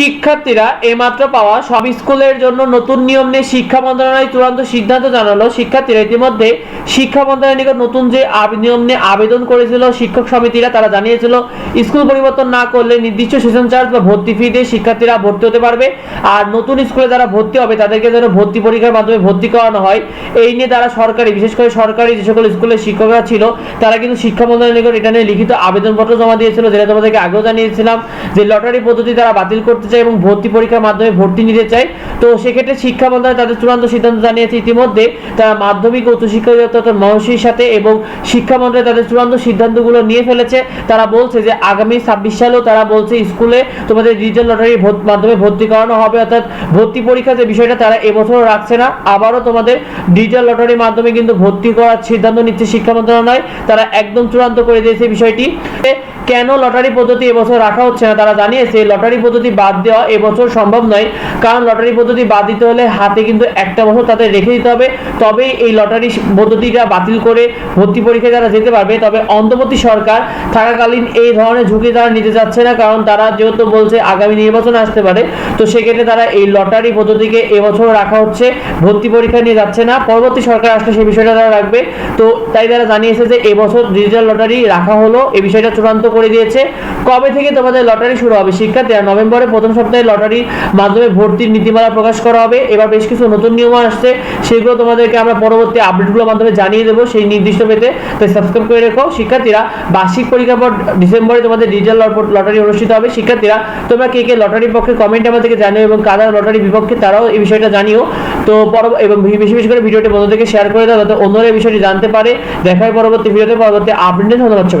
শিক্ষার্থীরা এইমাত্র পাওয়া সব স্কুলের জন্য নতুন নিয়ম নিয়ে শিক্ষা মন্ত্রণালয় চূড়ান্ত সিদ্ধান্ত জানালো শিক্ষার্থীরা। ইতিমধ্যে শিক্ষা মন্ত্রণালয়ের নিকট নতুন যে নিয়ম নিয়ে আবেদন করেছিল শিক্ষক সমিতিরা, তারা জানিয়েছিল, স্কুল পরিবর্তন না করলে নির্দিষ্ট সেশন চার্জ বা ভর্তি ফি দিয়ে শিক্ষার্থীরা ভর্তি হতে পারবে। আর নতুন স্কুলে যারা ভর্তি হবে, তাদেরকে যেন ভর্তি পরীক্ষার মাধ্যমে ভর্তি করানো হয়। এই নিয়ে তারা সরকারি, বিশেষ করে সরকারি যে সকল স্কুলের শিক্ষকরা ছিল, তারা কিন্তু শিক্ষা মন্ত্রণালয়ের নিকট এটা নিয়ে লিখিত আবেদনপত্র জমা দিয়েছিল, যেটা তোমাদেরকে আগেও জানিয়েছিলাম যে লটারি পদ্ধতি তারা বাতিল করতে চায় এবং ভর্তি পরীক্ষার মাধ্যমে ভর্তি নিতে চায়। তো সেক্ষেত্রে শিক্ষা মন্ত্রণালয় তাদের চূড়ান্ত সিদ্ধান্ত জানিয়েছে ইতিমধ্যে। তারা মাধ্যমিক ও উচ্চশিক্ষা অধিদপ্তর মহর্ষির সাথে এবং শিক্ষা মন্ত্রণালয় তাদের চূড়ান্ত সিদ্ধান্তগুলো নিয়ে ফেলেছে। তারা বলছে যে আগামী ছাব্বিশ সালেও তারা বলছে স্কুলে তোমাদের ডিজিটাল লটারির মাধ্যমে ভর্তি করানো হবে। অর্থাৎ ভর্তি পরীক্ষা যে বিষয়টা তারা এবছরও রাখছে না। আবারও তোমাদের ডিজিটাল লটারির মাধ্যমে কিন্তু ভর্তি করার সিদ্ধান্ত নিচ্ছে শিক্ষা মন্ত্রণালয় তারা একদম চূড়ান্ত করে দিয়েছে বিষয়টি। কেন লটারি পদ্ধতি এবছর রাখা হচ্ছে না তারা জানিয়েছে। লটারি পদ্ধতি বাদ দেওয়া এবছর সম্ভব নয়। কারণ লটারি পদ্ধতি বাদ দিতে হলে হাতে কিন্তু একটা বছর তাদের রেখে দিতে হবে। তবেই এই লটারি পদ্ধতিটা বাতিল করে ভর্তি পরীক্ষায় তারা যেতে পারবে, তবে অন্তর্বর্তী সরকার থাকাকালীন এই ধরনের ঝুঁকি তারা নিতে যাচ্ছে না। কারণ তারা যেহেতু বলছে আগামী নির্বাচন আসতে পারে, তো সেক্ষেত্রে তারা এই লটারি পদ্ধতিকে এবছর রাখা হচ্ছে, ভর্তি পরীক্ষা নিয়ে যাচ্ছে না। পরবর্তী সরকার আসলে সেই বিষয়টা তারা রাখবে। তো তাই তারা জানিয়েছে যে এবছর ডিজিটাল লটারি রাখা হলো। এই বিষয়টা চূড়ান্ত করে দিয়েছে। কবে থেকে তোমাদের লটারি শুরু হবে? শিক্ষার্থীরা নভেম্বরে প্রথম সপ্তাহে লটারির মাধ্যমে ভর্তির নীতিমালা প্রকাশ করা হবে। এবার বেশ কিছু নতুন নিয়ম আসছে। সেগুলো তোমাদেরকে আমরা পরবর্তী আপডেটগুলোর মাধ্যমে জানিয়ে দেবো। সেই নির্দিষ্ট পেতে তাই সাবস্ক্রাইব করে রেখো। শিক্ষার্থীরা, বার্ষিক পরীক্ষার পর ডিসেম্বরে তোমাদের ডিজিটাল লটারি অনুষ্ঠিত হবে। শিক্ষার্থীরা, তোমরা কে কে লটারির পক্ষে কমেন্ট আমাদেরকে জানিও এবং কারা লটারি বিপক্ষে, তারাও এই বিষয়টা জানিও। তো পর এবং বেশি বেশি করে ভিডিওটি বন্ধুদেরকে শেয়ার করে দাও যাতে অন্যরা এই বিষয়টি জানতে পারে। দেখায় পরবর্তী ভিডিওতে পরবর্তী আপডেট ধন্যবাদ সবাই